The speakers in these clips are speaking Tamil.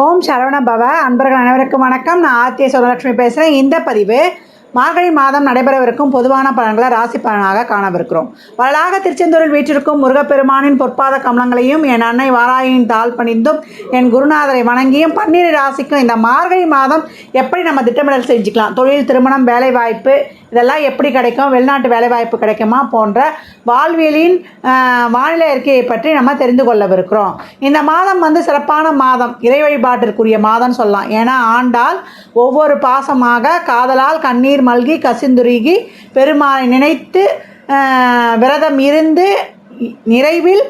ஓம் சரவண பவ. அன்பர்கள் அனைவருக்கும் வணக்கம். நான் ஆர்த்திய சுவலட்சுமி பேசுகிறேன் இந்த பதிவு மார்கழி மாதம் நடைபெறவிருக்கும் பொதுவான பலன்களை ராசி பலனாக காணவிருக்கிறோம். வரலாக திருச்செந்தூரில் வீற்றிருக்கும் முருகப்பெருமானின் பொற்பாத கமலங்களையும் என் அன்னை வாராயின் தாழ் பணிந்தும் என் குருநாதரை வணங்கியும் பன்னிரு ராசிக்கும் இந்த மார்கழி மாதம் எப்படி நம்ம திட்டமிடல் செஞ்சுக்கலாம்? தொழில் திருமணம் வேலைவாய்ப்பு இதெல்லாம் எப்படி கிடைக்கும் வெளிநாட்டு வேலைவாய்ப்பு கிடைக்குமா போன்ற வாழ்வியலின் வானிலை அறிக்கையை பற்றி நம்ம தெரிந்து கொள்ளவிருக்கிறோம். இந்த மாதம் வந்து சிறப்பான மாதம் இறை வழிபாட்டிற்குரிய மாதம்னு சொல்லலாம். ஏன்னா ஆண்டால் ஒவ்வொரு பாசமாக காதலால் கண்ணீர் மல்கி கசிந்துருகி பெருமாளை நினைத்து விரதம் இருந்து நிறைவில்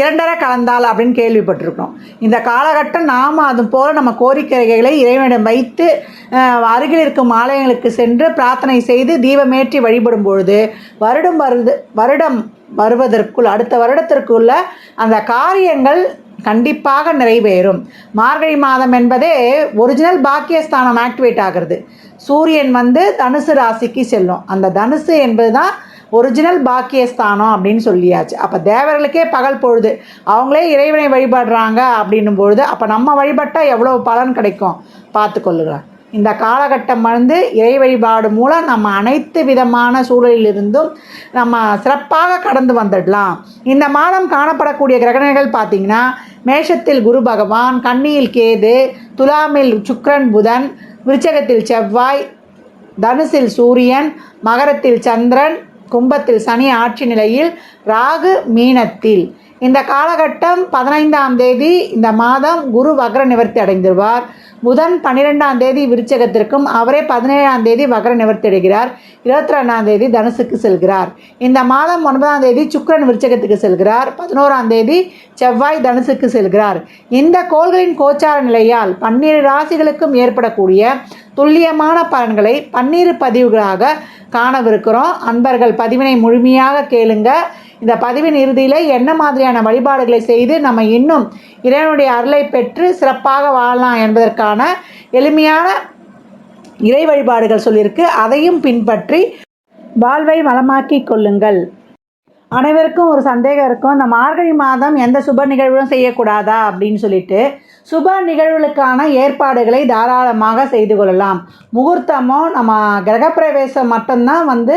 இரண்டரை கலந்தாள் அப்படின்னு கேள்விப்பட்டிருக்கிறோம். இந்த காலகட்டம் நாம் அது போல் நம்ம கோரிக்கைகளை இறைவனிடம் வைத்து அருகில் இருக்கும் ஆலயங்களுக்கு சென்று பிரார்த்தனை செய்து தீபமேற்றி வழிபடும் பொழுது வருடம் வருது வருடம் வருவதற்குள் அடுத்த வருடத்திற்குள்ள அந்த காரியங்கள் கண்டிப்பாக நிறைவேறும். மார்கழி மாதம் என்பதே ஒரிஜினல் பாக்கியஸ்தானம் ஆக்டிவேட் ஆகிறது. சூரியன் வந்து தனுசு ராசிக்கு செல்லும். அந்த தனுசு என்பது தான் ஒரிஜினல் பாக்கியஸ்தானம் அப்படின்னு சொல்லியாச்சு. அப்போ தேவர்களுக்கே பகல் பொழுது. அவங்களே இறைவனை வழிபடுறாங்க அப்படின்னும் பொழுது அப்போ நம்ம வழிபட்டால் எவ்வளோ பலன் கிடைக்கும்? பார்த்துக்கொள்ளுங்க இந்த காலகட்டம் வந்து இறை வழிபாடு மூலம் நம்ம அனைத்து விதமான சூழலிலிருந்தும் நம்ம சிறப்பாக கடந்து வந்துடலாம். இந்த மாதம் காணப்படக்கூடிய கிரகணங்கள் பார்த்தீங்கன்னா மேஷத்தில் குரு பகவான் கன்னியில் கேது துலாமில் சுக்கிரன் புதன் விருச்சகத்தில் செவ்வாய் தனுசில் சூரியன் மகரத்தில் சந்திரன் கும்பத்தில் சனி ஆட்சி நிலையில் ராகு மீனத்தில். இந்த காலகட்டம் பதினைந்தாம் தேதி இந்த மாதம் குரு வக்ர நிவர்த்தி அடைந்துருவார். புதன் பன்னிரெண்டாம் தேதி விருச்சகத்திற்கும் அவரே பதினேழாம் தேதி வக்ர நிவர்த்தி அடைகிறார். இருபத்தி ரெண்டாம் தேதி தனுசுக்கு செல்கிறார். இந்த மாதம் ஒன்பதாம் தேதி சுக்கரன் விருச்சகத்துக்கு செல்கிறார். பதினோராம் தேதி செவ்வாய் தனுசுக்கு செல்கிறார். இந்த கோள்களின் கோச்சார நிலையால் பன்னிரு ராசிகளுக்கும் ஏற்படக்கூடிய துல்லியமான பலன்களை பன்னீர் பதிவுகளாக காணவிருக்கிறோம். அன்பர்கள் பதிவினை முழுமையாக கேளுங்க. இந்த பதிவின் இறுதியில் என்ன மாதிரியான வழிபாடுகளை செய்து நம்ம இன்னும் இறைவனுடைய அருளை பெற்று சிறப்பாக வாழலாம் என்பதற்கான எளிமையான இறை வழிபாடுகள் சொல்லியிருக்கு. அதையும் பின்பற்றி வாழ்வை வளமாக்கிக் கொள்ளுங்கள். அனைவருக்கும் ஒரு சந்தேகம் இருக்கும். இந்த மார்கழி மாதம் எந்த சுப நிகழ்வும் செய்யக்கூடாதா அப்படின்னு சொல்லிட்டு சுப நிகழ்வுகளுக்கான ஏற்பாடுகளை தாராளமாக செய்து கொள்ளலாம். முகூர்த்தமோ நம்ம கிரகப்பிரவேசம் மட்டும்தான் வந்து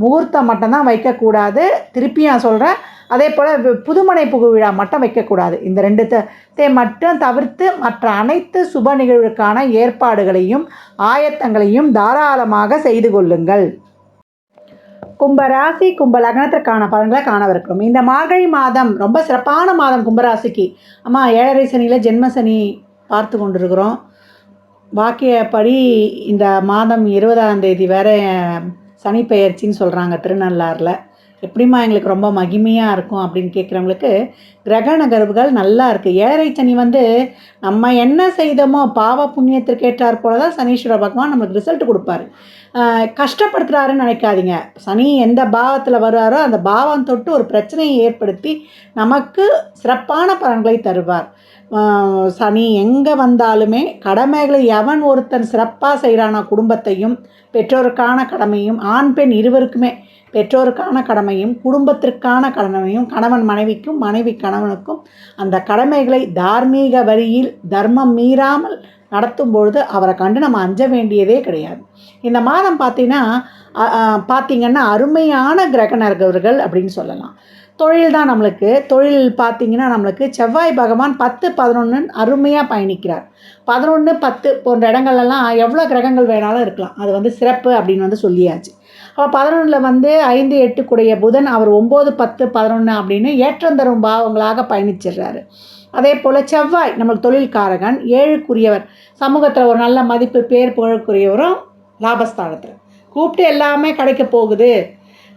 முகூர்த்தம் மட்டும்தான் வைக்கக்கூடாது. திருப்பி நான் சொல்கிறேன் அதே போல் புதுமனை புகு விழா மட்டும் வைக்கக்கூடாது. இந்த ரெண்டு தே மட்டும் தவிர்த்து மற்ற அனைத்து சுப நிகழ்வுக்கான ஏற்பாடுகளையும் ஆயத்தங்களையும் தாராளமாக செய்து கொள்ளுங்கள். கும்பராசி கும்ப லக்னத்திற்கான பலன்களை காணவிருக்கிறோம். இந்த மார்கழி மாதம் ரொம்ப சிறப்பான மாதம் கும்பராசிக்கு. ஆமாம் ஏழரை சனியில் ஜென்ம சனி பார்த்து கொண்டிருக்கிறோம். வாக்கியப்படி இந்த மாதம் இருபதாம் தேதி வேற சனி பெயர்ச்சின்னு சொல்கிறாங்க திருநள்ளாறில். எப்படிம்மா எங்களுக்கு ரொம்ப மகிமையாக இருக்கும் அப்படின்னு கேட்குறவங்களுக்கு கிரக நகர்வுகள் நல்லா இருக்குது ஏழரை சனி வந்து நம்ம என்ன செய்தோமோ பாவ புண்ணியத்திற்கு ஏற்றாற் போல தான் சனீஸ்வர பகவான் நமக்கு ரிசல்ட் கொடுப்பாரு. கஷ்டப்படுத்துகிறாருன்னு நினைக்காதீங்க. சனி எந்த பாவத்தில் வருவாரோ அந்த பாவம் தொட்டு ஒரு பிரச்சனையை ஏற்படுத்தி நமக்கு சிறப்பான பலன்களை தருவார். சனி எங்கே வந்தாலுமே கடமைகளை எவன் ஒருத்தன் சிறப்பாக செய்கிறானா குடும்பத்தையும் பெற்றோருக்கான கடமையும் ஆண் பெண் இருவருக்குமே பெற்றோருக்கான கடமையும் குடும்பத்திற்கான கடமையும் கணவன் மனைவிக்கும் மனைவி கணவனுக்கும் அந்த கடமைகளை தார்மீக வழியில் தர்மம் மீறாமல் நடத்தும் பொழுது அவரை கண்டு நம்ம அஞ்ச வேண்டியதே கிடையாது. இந்த மாதம் பார்த்தீங்கன்னா பார்த்தீங்கன்னா அருமையான கிரகணர்கள் அப்படின்னு சொல்லலாம். தொழில் தான் நம்மளுக்கு. தொழில் பார்த்திங்கன்னா நம்மளுக்கு செவ்வாய் பகவான் பத்து பதினொன்று அருமையாக பயணிக்கிறார். பதினொன்று பத்து போன்ற இடங்கள்லாம் எவ்வளோ கிரகங்கள் வேணாலும் இருக்கலாம். அது வந்து சிறப்பு அப்படின்னு வந்து சொல்லியாச்சு. அப்போ பதினொன்றில் வந்து ஐந்து எட்டுக்குடைய புதன் அவர் ஒம்பது பத்து பதினொன்று அப்படின்னு ஏற்றம் தரும் பாவங்களாக பயணிச்சிடுறாரு. அதே போல் செவ்வாய் நம்மளுக்கு தொழில்காரகன் ஏழுக்குரியவர். சமூகத்தில் ஒரு நல்ல மதிப்பு பேர் புகழுக்குரியவரும் லாபஸ்தானத்தில். கூப்பிட்டு எல்லாமே கிடைக்க போகுது.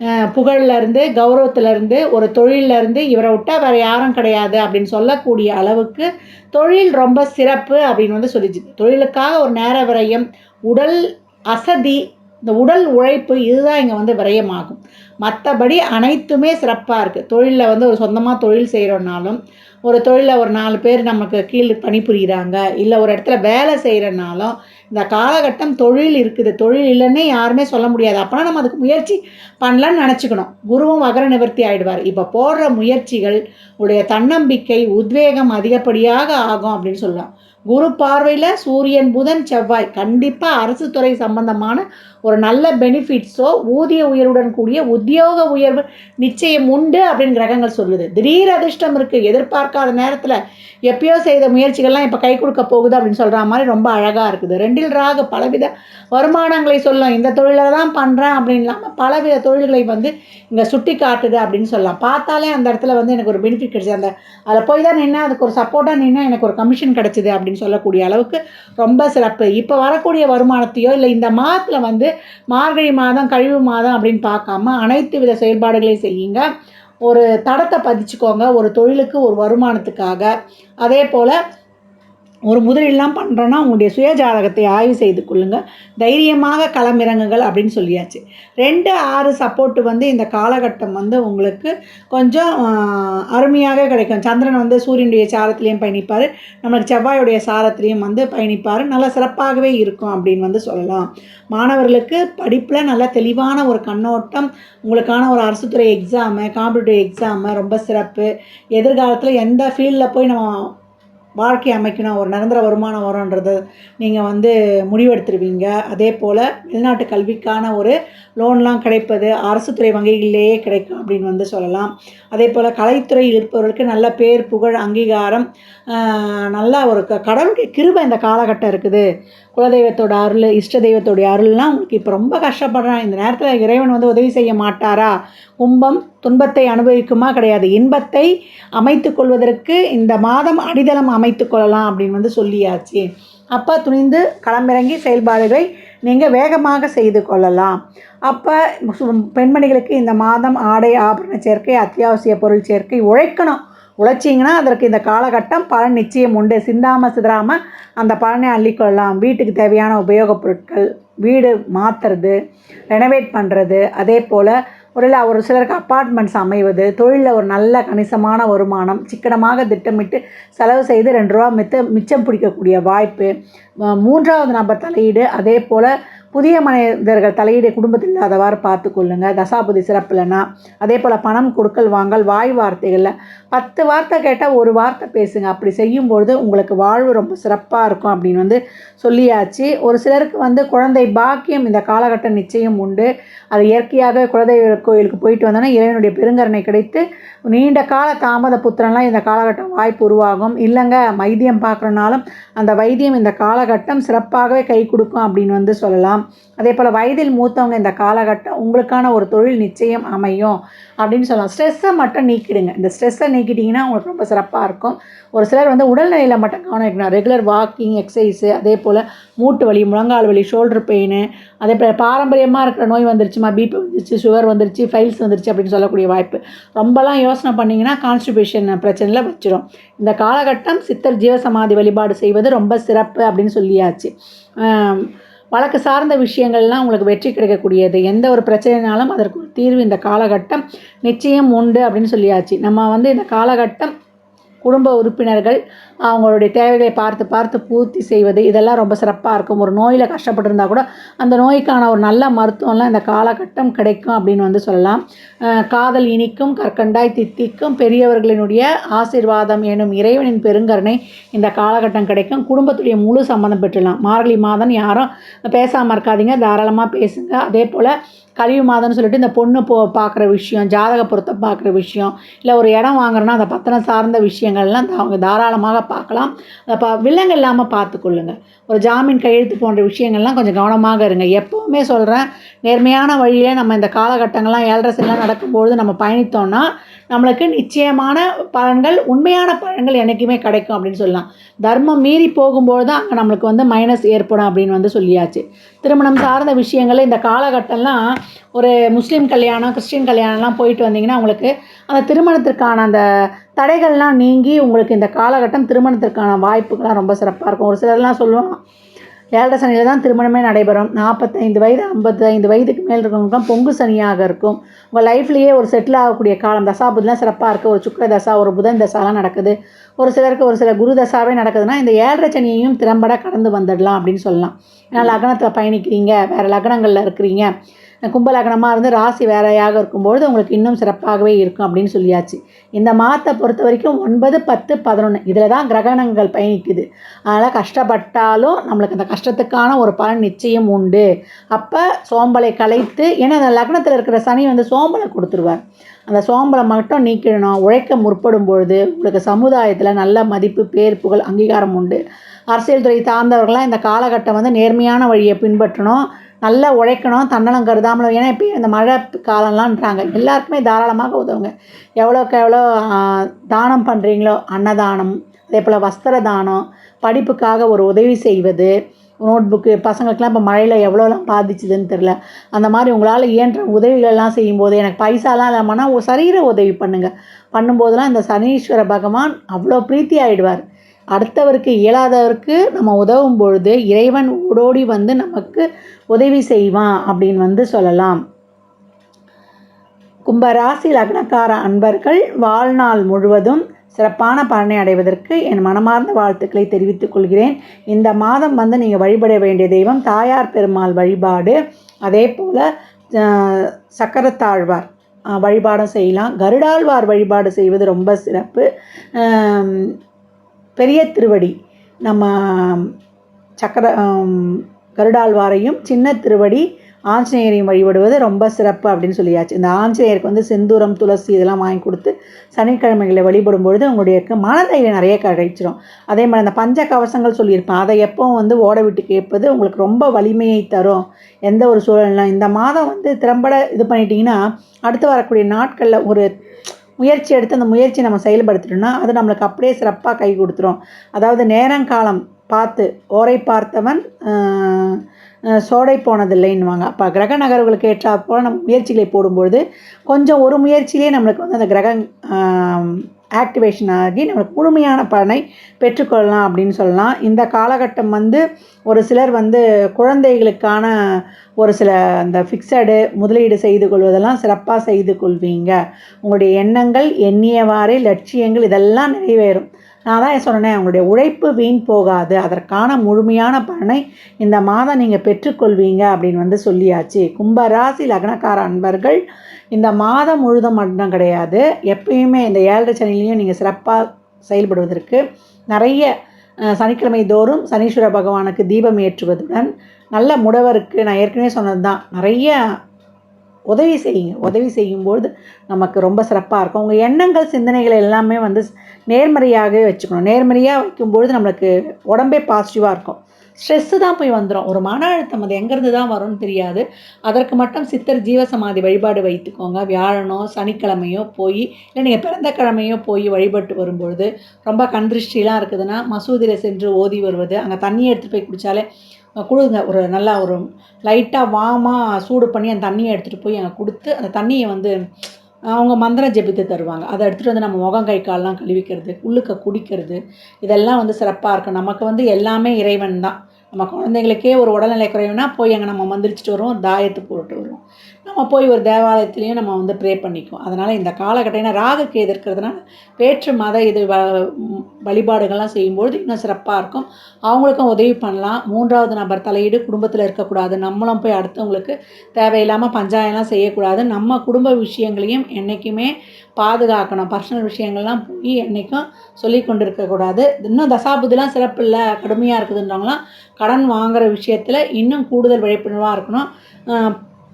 புகழ்லேருந்து கௌரவத்திலேருந்து ஒரு தொழிலேருந்து இவரை விட்டால் வேறு யாரும் கிடையாது அப்படின்னு சொல்லக்கூடிய அளவுக்கு தொழில் ரொம்ப சிறப்பு அப்படின்னு வந்து சொல்லிச்சு. தொழிலுக்காக ஒரு நேர விரயம் உடல் அசதி இந்த உடல் உழைப்பு இதுதான் இங்கே வந்து விரயமாகும். மற்றபடி அனைத்துமே சிறப்பாக இருக்குது தொழிலில் வந்து ஒரு சொந்தமாக தொழில் செய்கிறோன்னாலும் ஒரு தொழிலில் ஒரு நாலு பேர் நமக்கு கீழ் பணிபுரிகிறாங்க இல்லை ஒரு இடத்துல வேலை செய்கிறனாலும் இந்த காலகட்டம் தொழில் இருக்குது. தொழில் இல்லைன்னே யாருமே சொல்ல முடியாது. அப்போனா நம்ம அதுக்கு முயற்சி பண்ணலான்னு நினச்சிக்கணும். குருவும் வகர நிவர்த்தி ஆகிடுவார் இப்போ போடுற முயற்சிகள் உடைய தன்னம்பிக்கை உத்வேகம் அதிகப்படியாக ஆகும் அப்படின்னு சொல்லலாம். குரு பார்வையில் சூரியன் புதன் செவ்வாய் கண்டிப்பாக அரசு துறை சம்பந்தமான ஒரு நல்ல பெனிஃபிட்ஸோ ஊதிய உயர்வுடன் கூடிய உத்தியோக உயர்வு நிச்சயம் உண்டு அப்படின்னு கிரகங்கள் சொல்லுது. திடீர் அதிர்ஷ்டம் இருக்குது எதிர்பார்க்காத நேரத்தில் எப்பயோ செய்த முயற்சிகள்லாம் இப்போ கை கொடுக்க போகுது அப்படின்னு சொல்கிற மாதிரி ரொம்ப அழகாக இருக்குது. ரெண்டில் ராகு பலவித வருமானங்களை சொல்லும். இந்த தொழிலை தான் பண்ணுறேன் அப்படின்னு இல்லாமல் பலவித தொழில்களை வந்து இங்கே சுட்டி காட்டுது அப்படின்னு சொல்லலாம். பார்த்தாலே அந்த இடத்துல வந்து எனக்கு ஒரு பெனிஃபிட் கிடைச்சது. அந்த அதில் போய் தான் நின்று அதுக்கு ஒரு சப்போர்ட்டாக நின்று எனக்கு ஒரு கமிஷன் கிடச்சிது அப்படின்னு சொல்லக்கூடிய அளவுக்கு ரொம்ப சிறப்பு. இப்போ வரக்கூடிய வருமானத்தையோ இல்லை இந்த மாதத்தில் வந்து மார்கழி மாதம் கழிவு மாதம் அப்படின்னு பார்க்காம அனைத்து வித செயல்பாடுகளையும் செய்யுங்க. ஒரு தடத்தை பதிச்சுக்கோங்க. ஒரு தொழிலுக்கு ஒரு வருமானத்துக்காக. அதே போல் ஒரு முதலீடுலாம் பண்ணுறோன்னா உங்களுடைய சுயஜாதகத்தை ஆய்வு செய்து கொள்ளுங்கள் தைரியமாக களமிறங்குங்கள் அப்படின்னு சொல்லியாச்சு. ரெண்டு ஆறு சப்போர்ட் வந்து இந்த காலகட்டம் வந்து உங்களுக்கு கொஞ்சம் அருமையாக கிடைக்கும். சந்திரன் வந்து சூரியனுடைய சாரத்திலையும் பயணிப்பார். நம்மளுக்கு செவ்வாயுடைய சாரத்திலையும் வந்து பயணிப்பார். நல்லா சிறப்பாகவே இருக்கும் அப்படின்னு வந்து சொல்லலாம். மாணவர்களுக்கு படிப்பில் நல்ல தெளிவான ஒரு கண்ணோட்டம் உங்களுக்கான ஒரு அரசு துறை எக்ஸாமு காம்படிட்டிவ் எக்ஸாமு ரொம்ப சிறப்பு. எதிர்காலத்தில் எந்த ஃபீல்டில் போய் நம்ம வாழ்க்கை அமைக்கணும் ஒரு நிரந்தர வருமானம் வரும்ன்றது நீங்கள் வந்து முடிவெடுத்துருவீங்க. அதே போல் வெளிநாட்டு கல்விக்கான ஒரு லோன்லாம் கிடைப்பது அரசு துறை வங்கிகளிலேயே கிடைக்கும் அப்படின்னு வந்து சொல்லலாம். அதே போல் கலைத்துறையில் இருப்பவர்களுக்கு நல்ல பேர் புகழ் அங்கீகாரம் நல்லா நல்ல ஒரு க கடவுளுடைய கிருபை இந்த காலகட்டம் இருக்குது. குலதெய்வத்தோட அருள் இஷ்ட தெய்வத்தோடைய அருள்லாம் உங்களுக்கு இப்போ ரொம்ப கஷ்டப்படுறான் இந்த நேரத்தில் இறைவன் வந்து உதவி செய்ய மாட்டாரா? கும்பம் துன்பத்தை அனுபவிக்குமா கிடையாது. இன்பத்தை அமைத்து கொள்வதற்கு இந்த மாதம் அடித்தளம் அமைத்து கொள்ளலாம் அப்படின்னு வந்து சொல்லியாச்சு. அப்போ துணிந்து களமிறங்கி செயல்பாடுகளை நீங்கள் வேகமாக செய்து கொள்ளலாம். அப்போ பெண்மணிகளுக்கு இந்த மாதம் ஆடை ஆபரண சேர்க்கை அத்தியாவசிய பொருள் சேர்க்கை உழைக்கணும். உழைச்சிங்கன்னா அதற்கு இந்த காலகட்டம் பலன் நிச்சயம் உண்டு. சிந்தாமல் சிதறாமல் அந்த பலனை அள்ளிக்கொள்ளலாம் வீட்டுக்கு தேவையான உபயோகப் பொருட்கள் வீடு மாற்றுறது ரெனோவேட் பண்ணுறது அதே போல் ஒரு ஒரு சிலருக்கு அப்பார்ட்மெண்ட்ஸ் அமைவது தொழிலில் ஒரு நல்ல கணிசமான வருமானம் சிக்கனமாக திட்டமிட்டு செலவு செய்து ரெண்டு ரூபா மித்த மிச்சம் பிடிக்கக்கூடிய வாய்ப்பு. மூன்றாவது நபர் தலையீடு அதே போல் புதிய மனிதர்கள் தலையீடு குடும்பத்தில் இல்லாதவாறு பார்த்து கொள்ளுங்கள் தசாபுதி சிறப்பில்லைன்னா அதே போல் பணம் கொடுக்கல் வாங்கல் வாய் வார்த்தைகளில் பத்து வார்த்தை கேட்டால் ஒரு வார்த்தை பேசுங்க. அப்படி செய்யும்பொழுது உங்களுக்கு வாழ்வு ரொம்ப சிறப்பாக இருக்கும் அப்படின்னு வந்து சொல்லியாச்சு. ஒரு சிலருக்கு வந்து குழந்தை பாக்கியம் இந்த காலகட்டம் நிச்சயம் உண்டு. அது இயற்கையாக குலதெய்வ கோயிலுக்கு போயிட்டு வந்தோன்னா இறைவனுடைய பெருங்கருணை கிடைத்து நீண்ட கால தாமத புத்திரன்லாம் இந்த காலகட்டம் வாய்ப்பு உருவாகும். இல்லைங்க வைத்தியம் பார்க்குறனாலும் அந்த வைத்தியம் இந்த காலகட்டம் சிறப்பாகவே கை கொடுக்கும் அப்படின்னு வந்து சொல்லலாம். அதே போல் வயதில் மூத்தவங்க இந்த காலகட்டம் உங்களுக்கான ஒரு தொழில் நிச்சயம் அமையும் அப்படின்னு சொல்லலாம். ஸ்ட்ரெஸ்ஸை மட்டும் நீக்கிடுங்க. இந்த ஸ்ட்ரெஸ்ஸை நீக்கிட்டிங்கன்னா உங்களுக்கு ரொம்ப சிறப்பாக இருக்கும். ஒரு சிலர் வந்து உடல்நிலையில் மட்டும் கவனம் வைக்கணும் ரெகுலர் வாக்கிங் எக்ஸசைஸு அதே போல் மூட்டு வலி முழங்கால் வலி ஷோல்டர் பெயின் அதே போல் பாரம்பரியமாக இருக்கிற நோய் வந்துருச்சுமா? பிபி வந்துருச்சு சுகர் வந்துருச்சு ஃபைல்ஸ் வந்துருச்சு அப்படின்னு சொல்லக்கூடிய வாய்ப்பு. ரொம்பலாம் யோசனை பண்ணிங்கன்னா கான்ஸ்டிபேஷன் பிரச்சனையில் வச்சிடும் இந்த காலகட்டம் சித்தர் ஜீவசமாதி வழிபாடு செய்வது ரொம்ப சிறப்பு அப்படின்னு சொல்லியாச்சு. வழக்கு சார்ந்த விஷயங்கள்லாம் உங்களுக்கு வெற்றி கிடைக்கக்கூடியது. எந்த ஒரு பிரச்சனைனாலும் அதற்கு ஒரு தீர்வு இந்த காலகட்டம் நிச்சயம் உண்டு அப்படின்னு சொல்லியாச்சு. நம்ம வந்து இந்த காலகட்டம் குடும்ப உறுப்பினர்கள் அவங்களுடைய தேவைகளை பார்த்து பார்த்து பூர்த்தி செய்வது இதெல்லாம் ரொம்ப சிறப்பாக இருக்கும். ஒரு நோயில் கஷ்டப்பட்டிருந்தா கூட அந்த நோய்க்கான ஒரு நல்ல மருத்துவம்லாம் இந்த காலகட்டம் கிடைக்கும் அப்படின்னு வந்து சொல்லலாம். காதல் இனிக்கும் கற்கண்டாய் தித்திக்கும் பெரியவர்களினுடைய ஆசீர்வாதம் எனும் இறைவனின் பெருங்கருணை இந்த காலகட்டம் கிடைக்கும். குடும்பத்துடைய முழு சம்மந்தம் பெற்றலாம். மார்கழி மாதம் யாரும் பேசாமல் இருக்காதீங்க. தாராளமாக பேசுங்க. அதே போல் கழிவு மாதம்னு சொல்லிட்டு இந்த பொண்ணு போ பார்க்குற விஷயம் ஜாதக பொருத்தம் பார்க்குற விஷயம் இல்லை ஒரு இடம் வாங்குறோன்னா அந்த பத்திரம் சார்ந்த விஷயங்கள்லாம் அவங்க தாராளமாக பார்க்கலாம். பா வில்லங்க இல்லாமல் பார்த்துக்கொள்ளுங்க. ஒரு ஜாமீன் கையெழுத்து போன்ற விஷயங்கள்லாம் கொஞ்சம் கவனமாக இருங்க. எப்போவுமே சொல்கிறேன் நேர்மையான வழியில் நம்ம இந்த காலகட்டங்கள்லாம் ஏழரை செல்லாம் நடக்கும்பொழுது நம்ம பயணித்தோம்னா நம்மளுக்கு நிச்சயமான பலன்கள் உண்மையான பலன்கள் என்றைக்குமே கிடைக்கும் அப்படின்னு சொல்லலாம். தர்மம் மீறி போகும்போது தான் அங்கே நம்மளுக்கு வந்து மைனஸ் ஏற்படும் அப்படின்னு வந்து சொல்லியாச்சு. திருமணம் சார்ந்த விஷயங்கள் இந்த காலகட்டம்லாம் ஒரு முஸ்லீம் கல்யாணம் கிறிஸ்டின் கல்யாணம்லாம் போயிட்டு வந்தீங்கன்னா உங்களுக்கு அந்த திருமணத்திற்கான அந்த தடைகள்லாம் நீங்கி உங்களுக்கு இந்த காலகட்டம் திருமணத்திற்கான வாய்ப்புகள்லாம் ரொம்ப சிறப்பாக இருக்கும். ஒரு சிலர்லாம் சொல்லுவாங்க ஏழரை சனியில் தான் திருமணமே நடைபெறும். நாற்பத்தைந்து வயது ஐம்பத்தைந்து வயதுக்கு மேல் இருக்கவங்களுக்குலாம் பொங்கு சனியாக இருக்கும். உங்கள் லைஃப்லேயே ஒரு செட்டில் ஆகக்கூடிய காலம் தசாபுதிலாம் சிறப்பாக இருக்குது ஒரு சுக்கர தசா ஒரு புதன் தசாலாம் நடக்குது. ஒரு சிலருக்கு ஒரு சில குரு தசாவே நடக்குதுன்னா இந்த ஏழரை சனியையும் திறம்பட கடந்து வந்துடலாம் அப்படின்னு சொல்லலாம். ஏன்னா லக்னத்தில் பயணிக்கிறீங்க வேறு லக்னங்களில் இருக்கிறீங்க. கும்பலக்னமாக இருந்து ராசி வேறையாக இருக்கும்பொழுது உங்களுக்கு இன்னும் சிறப்பாகவே இருக்கும் அப்படின்னு சொல்லியாச்சு. இந்த மாதத்தை பொறுத்த வரைக்கும் ஒன்பது பத்து பதினொன்று இதில் தான் கிரகணங்கள் பயணிக்குது. அதனால் கஷ்டப்பட்டாலும் நம்மளுக்கு அந்த கஷ்டத்துக்கான ஒரு பலன் நிச்சயம் உண்டு. அப்போ சோம்பலை கலைத்து ஏன்னா அந்த லக்னத்தில் இருக்கிற சனி வந்து சோம்பலை கொடுத்துருவார். அந்த சோம்பலை மட்டும் நீக்கிடணும். உழைக்க முற்படும் பொழுது உங்களுக்கு சமுதாயத்தில் நல்ல மதிப்பு பேர் புகழ் அங்கீகாரம் உண்டு. அரசியல் துறை சார்ந்தவர்களாம் இந்த காலகட்டம் வந்து நேர்மையான வழியை பின்பற்றணும். நல்லா உழைக்கணும் தன்னலம் கருதாமல் ஏன்னா இப்போ இந்த மழை காலம்லான்றாங்க. எல்லாருக்குமே தாராளமாக உதவுங்க. எவ்வளோக்கு எவ்வளோ தானம் பண்ணுறீங்களோ அன்னதானம் அதே போல் வஸ்திர தானம் படிப்புக்காக ஒரு உதவி செய்வது நோட் புக்கு பசங்களுக்குலாம் இப்போ மழையில் எவ்வளோலாம் பாதிச்சுதுன்னு தெரில அந்த மாதிரி உங்களால் இயன்ற உதவிகள்லாம் செய்யும்போது எனக்கு பைசாலாம் இல்லாமல்னா ஒரு சரீர உதவி பண்ணுங்கள் பண்ணும்போதெல்லாம் இந்த சனீஸ்வர பகவான் அவ்வளோ பிரீத்தி ஆகிடுவார் அடுத்தவருக்கு இயலாதவருக்கு நம்ம உதவும் பொழுது இறைவன் ஓடோடி வந்து நமக்கு உதவி செய்வான் அப்படின்னு வந்து சொல்லலாம். கும்பராசி லக்னக்கார அன்பர்கள் வாழ்நாள் முழுவதும் சிறப்பான பலனை அடைவதற்கு என் மனமார்ந்த வாழ்த்துக்களை தெரிவித்துக் கொள்கிறேன். இந்த மாதம் வந்து நீங்கள் வழிபட வேண்டிய தெய்வம் தாயார் பெருமாள் வழிபாடு. அதே போல் சக்கரத்தாழ்வார் வழிபாடும் செய்யலாம். கருடாழ்வார் வழிபாடு செய்வது ரொம்ப சிறப்பு. பெரிய திருவடி. நம்ம சக்கர கருடாழ்வாரையும் சின்ன திருவடி ஆஞ்சநேயரையும் வழிபடுவது ரொம்ப சிறப்பு அப்படின்னு சொல்லியாச்சு. இந்த ஆஞ்சநேயருக்கு வந்து செந்தூரம் துளசி இதெல்லாம் வாங்கி கொடுத்து சனிக்கிழமைகளை வழிபடும் பொழுது உங்களுடைய மனதைரியம் நிறைய கிடைச்சிரும் அதே மாதிரி அந்த பஞ்ச கவசங்கள் சொல்லியிருப்பேன் அதை எப்போவும் வந்து ஓட விட்டு கேட்பது உங்களுக்கு ரொம்ப வலிமையை தரும். எந்த ஒரு சூழல்னா இந்த மாதம் வந்து திறம்பட இது பண்ணிட்டீங்கன்னா அடுத்து வரக்கூடிய நாட்களில் ஒரு முயற்சி எடுத்து அந்த முயற்சி நம்ம செயல்படுத்திட்டோம்னா அது நம்மளுக்கு அப்படியே சிறப்பாக கை கொடுத்துரும். அதாவது நேரங்காலம் பார்த்து ஓரை பார்த்தவன் சோடை போனதில்லைன்னுவாங்க. அப்போ கிரக நகர்வுகளுக்கு ஏற்றா போல் நம்ம முயற்சிகளை போடும்பொழுது கொஞ்சம் ஒரு முயற்சியிலே நம்மளுக்கு வந்து அந்த கிரக ஆக்டிவேஷன் ஆகி நம்மளுக்கு முழுமையான பலனை பெற்றுக்கொள்ளலாம் அப்படின்னு சொல்லலாம். இந்த காலகட்டம் வந்து ஒரு சிலர் வந்து குழந்தைகளுக்கான ஒரு சில அந்த ஃபிக்ஸடு முதலீடு செய்து கொள்வதெல்லாம் சிறப்பாக செய்து கொள்வீங்க. உங்களுடைய எண்ணங்கள் எண்ணியவாறே லட்சியங்கள் இதெல்லாம் நிறைவேறும். நான் தான் சொன்னேன் உங்களுடைய உழைப்பு வீண் போகாது. அதற்கான முழுமையான பலனை இந்த மாதம் நீங்கள் பெற்றுக்கொள்வீங்க அப்படின்னு வந்து சொல்லியாச்சு. கும்பராசி லக்னக்கார அன்பர்கள் இந்த மாதம் முழுதும் மட்டும் கிடையாது. எப்பயுமே இந்த ஏழரை சனிலையும் நீங்கள் சிறப்பாக செயல்படுவதற்கு நிறைய சனிக்கிழமை தோறும் சனீஸ்வர பகவானுக்கு தீபம் ஏற்றுவதுடன் நல்ல முடவருக்கு நான் ஏற்கனவே சொன்னது தான் நிறைய உதவி செய்யுங்க. உதவி செய்யும்பொழுது நமக்கு ரொம்ப சிறப்பாக இருக்கும். உங்கள் எண்ணங்கள் சிந்தனைகள் எல்லாமே வந்து நேர்மறையாகவே வச்சுக்கணும். நேர்மறையாக வைக்கும்பொழுது நம்மளுக்கு உடம்பே பாசிட்டிவாக இருக்கும். ஸ்ட்ரெஸ்ஸு தான் போய் வந்துடும் ஒரு மன அழுத்தம் அது எங்கேருந்து தான் வரும்னு தெரியாது. அதற்கு மட்டும் சித்தர் ஜீவசமாதி வழிபாடு வைத்துக்கோங்க. வியாழனோ சனிக்கிழமையோ போய் இல்லை நீங்கள் பிறந்த கிழமையோ போய் வழிபட்டு வரும்பொழுது ரொம்ப கண் திருஷ்டிலாம் இருக்குதுன்னா மசூதியில் சென்று ஓதி வருவது அங்கே தண்ணியை எடுத்துகிட்டு போய் குடித்தாலே கொடுங்க. ஒரு நல்லா ஒரு லைட்டாக வாமாக சூடு பண்ணி அந்த தண்ணியை எடுத்துகிட்டு போய் அங்கே கொடுத்து அந்த தண்ணியை வந்து அவங்க மந்திரம் ஜெபித்து தருவாங்க. அதை எடுத்துகிட்டு வந்து நம்ம முகம் கை கால்லாம் கழுவிக்கிறது உள்ளுக்க குடிக்கிறது இதெல்லாம் வந்து சிறப்பாக இருக்கும். நமக்கு வந்து எல்லாமே இறைவன் தான். நம்ம குழந்தைங்களுக்கே ஒரு உடல்நிலை குறைவுனா போய் அங்கே நம்ம மந்திரிச்சிட்டு வருவோம் தாயத்து போட்டு வருவோம். நம்ம போய் ஒரு தேவாலயத்துலேயும் நம்ம வந்து ப்ரே பண்ணிக்குவோம். அதனால் இந்த காலகட்டம் ஏன்னா ராகு இருக்கிறதுனால வேற்று மத இது வ வழிபாடுகள்லாம் செய்யும்பொழுது இன்னும் சிறப்பாக இருக்கும். அவங்களுக்கும் உதவி பண்ணலாம். மூன்றாவது நபர் தலையீடு குடும்பத்தில் இருக்கக்கூடாது. நம்மளும் போய் அடுத்தவங்களுக்கு தேவையில்லாமல் பஞ்சாயம்லாம் செய்யக்கூடாது. நம்ம குடும்ப விஷயங்களையும் என்றைக்குமே பாதுகாக்கணும். பர்சனல் விஷயங்கள்லாம் போய் என்றைக்கும் சொல்லி கொண்டு இருக்கக்கூடாது இன்னும் தசாபுதிலாம் சிறப்பு இல்லை கடுமையாக இருக்குதுன்றவங்களாம் கடன் வாங்குகிற விஷயத்தில் இன்னும் கூடுதல் விழிப்புணர்வாக இருக்கணும்.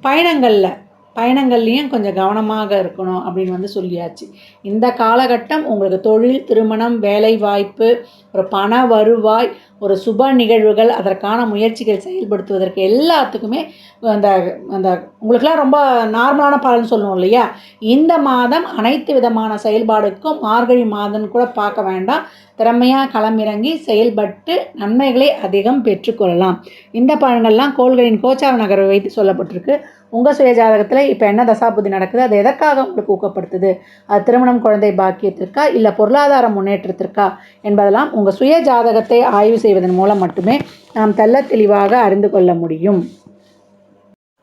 பயணங்களில் பயணங்கள்லேயும் கொஞ்சம் கவனமாக இருக்கணும் அப்படின்னு வந்து சொல்லியாச்சு. இந்த காலகட்டம் உங்களுக்கு தொழில் திருமணம் வேலை வாய்ப்பு ஒரு பண வருவாய் ஒரு சுப நிகழ்வுகள் அதற்கான முயற்சிகள் செயல்படுத்துவதற்கு எல்லாத்துக்குமே அந்த அந்த உங்களுக்கெல்லாம் ரொம்ப நார்மலான பலன் சொல்லணும் இல்லையா? இந்த மாதம் அனைத்து விதமான செயல்பாடுக்கும் மார்கழி மாதம் கூட பார்க்க வேண்டாம். திறமையாக களமிறங்கி செயல்பட்டு நன்மைகளை அதிகம் பெற்றுக்கொள்ளலாம். இந்த பழங்கள்லாம் கோள்களின் கோச்சார நகரை வைத்து சொல்லப்பட்டிருக்கு. உங்கள் சுய ஜாதகத்தில் இப்போ என்ன தசாபுதி நடக்குது? அது எதற்காக உங்களுக்கு ஊக்கப்படுத்துது? அது திருமணம் குழந்தை பாக்கியத்திற்கா? இல்லை பொருளாதார முன்னேற்றத்திற்கா? என்பதெல்லாம் உங்கள் சுய ஜாதகத்தை ஆய்வு செய்வதன் மூலம் மட்டுமே நாம் தெல்ல தெளிவாக அறிந்து கொள்ள முடியும்.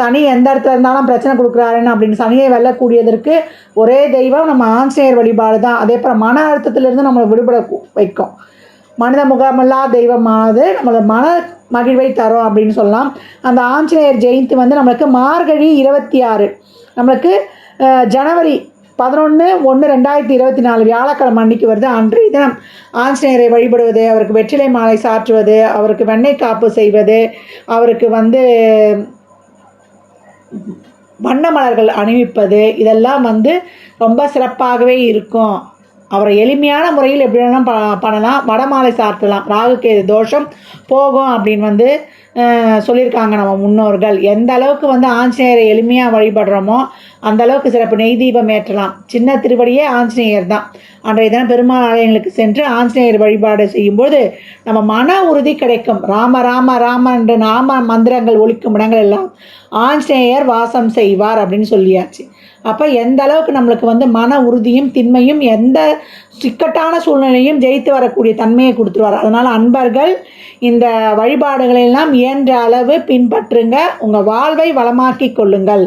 சனி எந்த இடத்துல இருந்தாலும் பிரச்சனை கொடுக்குறாருன்னு அப்படின்னு சனியை வெல்லக்கூடியதற்கு ஒரே தெய்வம் நம்ம ஆஞ்சநேயர் வழிபாடு தான். அதே போல் மன அழுத்தத்திலிருந்து நம்மளை விடுபட வைக்கும். மனித முகமில்லா தெய்வமானது நம்மளை மன மகிழ்வை தரும் அப்படின்னு சொல்லலாம். அந்த ஆஞ்சநேயர் ஜெயந்தி வந்து நம்மளுக்கு மார்கழி இருபத்தி ஆறு நம்மளுக்கு ஜனவரி பதினொன்று ஒன்று ரெண்டாயிரத்தி இருபத்தி நாலு வியாழக்கிழமை அன்னைக்கு வருது. அன்றைய தினம் ஆஞ்சநேயரை வழிபடுவது அவருக்கு வெற்றிலை மாலை சாற்றுவது அவருக்கு வெண்ணெய் காப்பு செய்வது அவருக்கு வந்து வண்ண மலர்கள் அணிவிப்பது இதெல்லாம் வந்து ரொம்ப சிறப்பாகவே இருக்கும். அவரை எளிமையான முறையில் எப்படி வேணாலும் ப பண்ணலாம். வடமாலை சாத்தலாம் ராகுக்கு தோஷம் போகும் அப்படின்னு வந்து சொல்லியிருக்காங்க நம்ம முன்னோர்கள். எந்த அளவுக்கு வந்து ஆஞ்சநேயரை எளிமையாக வழிபடுறோமோ அந்த அளவுக்கு சிறப்பு. நெய் தீபம் ஏற்றலாம். சின்ன திருவடியே ஆஞ்சநேயர் தான். அன்றைய தினம் பெருமாள் ஆலயங்களுக்கு சென்று ஆஞ்சநேயர் வழிபாடு செய்யும்போது நம்ம மன உறுதி கிடைக்கும். ராம ராம ராம என்று நாம மந்திரங்கள் ஒழிக்கும் இடங்கள் எல்லாம் ஆஞ்சநேயர் வாசம் செய்வார் அப்படின்னு சொல்லியாச்சு. அப்போ எந்த அளவுக்கு நம்மளுக்கு வந்து மன உறுதியும் திண்மையும் எந்த சிக்கட்டான சூழ்நிலையும் ஜெயித்து வரக்கூடிய தன்மையை கொடுத்துருவார். அதனால் அன்பர்கள் இந்த வழிபாடுகளை எல்லாம் இயன்ற அளவு பின்பற்றுங்க. உங்கள் வாழ்வை வளமாக்கி கொள்ளுங்கள்.